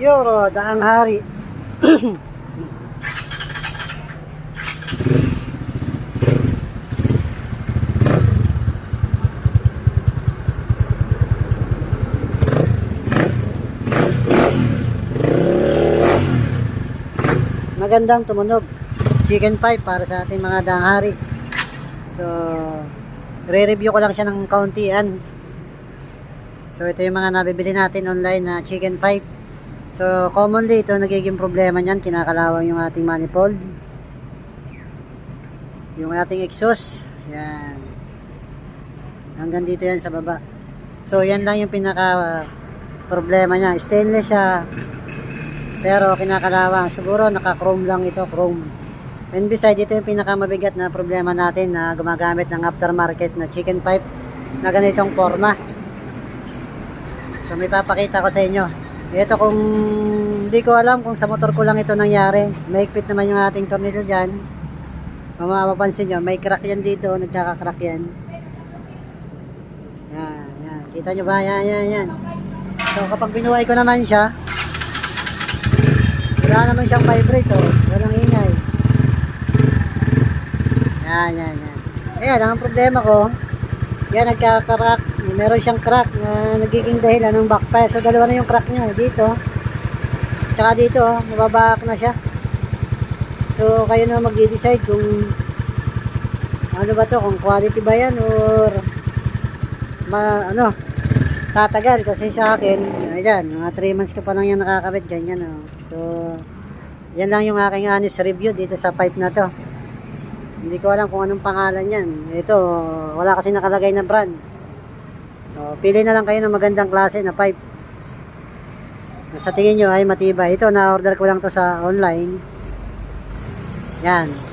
Yoro, daang hari. Magandang tumunog. Chicken pie para sa ating mga daang hari. So, re-review ko lang siya ng kauntian. So ito yung mga nabibili natin online na chicken pipe. So commonly ito nagiging problema niyan, kinakalawang yung ating manifold. Yung ating exhaust, yan. Hanggang dito yan sa baba. So yan lang yung pinaka problema niya. Stainless siya. Pero kinakalawang. Siguro naka-chrome lang ito, chrome. And beside ito yung pinakamabigat na problema natin na gumagamit ng aftermarket na chicken pipe na ganitong forma. So may papakita ko sa inyo. Ito kung hindi ko alam kung sa motor ko lang ito nangyari. Maigpit naman yung ating tornilyo dyan. Kung mapapansin nyo, may crack yan dito. Nagkaka-crack yan. Yan, yan. Kita nyo ba? Yan, yan, yan. So kapag binuhay ko naman siya, wala naman siyang vibrate oh. Walang ingay. Yan, yan, yan. Ayan, ang problema ko, yan nagkaka-crack. Meron siyang crack na nagiging dahilan ng backfire. So dalawa na yung crack niya dito. Tsaka dito, oh, mababak na siya. So kayo na magde-decide kung ano ba to, kung quality ba yan or ma, ano, tatagal kasi sa akin, ayan, mga 3 months ko pa lang yan nakakabit, ganyan oh. So, yan lang yung aking honest review dito sa pipe na to. Hindi ko alam kung anong pangalan yan. Ito, wala kasi nakalagay na brand. So, pili na lang kayo ng magandang klase na pipe. Sa tingin nyo ay matibay. Ito, na-order ko lang to sa online. Yan.